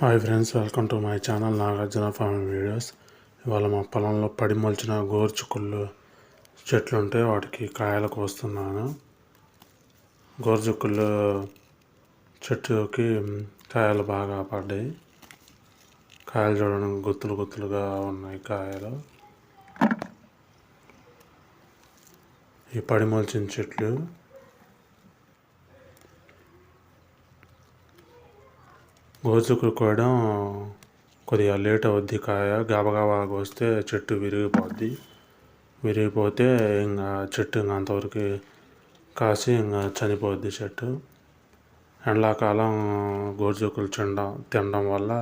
Hi friends welcome to my channel Nagarjuna farming videos. ఇవాళ మా పొలంలో పడి మొలిచిన గోరుచుక్కుళ్ళు చెట్లు ఉంటే వాటికి కాయలు కోస్తున్నాను గోరుచుక్కుళ్ళు చెట్టుకి కాయలు బాగా పడ్డాయి. కాయలు చూడడానికి గుత్తులు గుత్తులుగా ఉన్నాయి కాయలు. ఈ పడి మొలిచిన చెట్లు గోచుకులు కోయడం కొద్దిగా లేట్ అవుద్ది కాయ. గబగబా కోస్తే చెట్టు విరిగిపోద్ది. విరిగిపోతే ఇంకా చెట్టు ఇంకా అంతవరకు కాసి ఇంకా చనిపోద్ది చెట్టు. ఎండాకాలం గోరుచుకులు తినడం తినడం వల్ల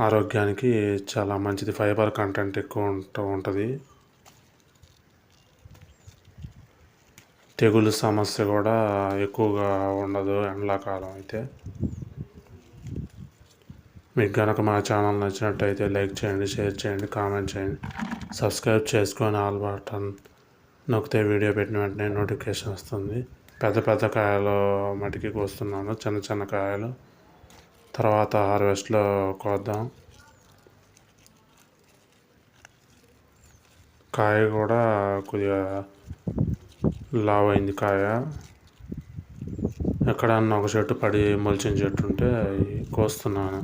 ఆరోగ్యానికి చాలా మంచిది. ఫైబర్ కంటెంట్ ఎక్కువ ఉంటూ ఉంటుంది. తెగులు సమస్య కూడా ఎక్కువగా ఉండదు ఎండాకాలం అయితే. మీకు కనుక మా ఛానల్ నచ్చినట్టయితే లైక్ చేయండి షేర్ చేయండి కామెంట్ చేయండి. సబ్స్క్రైబ్ చేసుకొని ఆల్ బటన్ నొక్కితే వీడియో పెట్టిన వెంటనే నోటిఫికేషన్ వస్తుంది. పెద్ద పెద్ద కాయలు మటుకి కోస్తున్నాను చిన్న చిన్న కాయలు. తర్వాత హార్వెస్ట్లో కోద్దాం. కాయ కూడా కొద్దిగా లావ్ అయింది కాయ. ఎక్కడన్నా ఒక చెట్టు పడి మొలిచిన చెట్టు ఉంటే కోస్తున్నాను.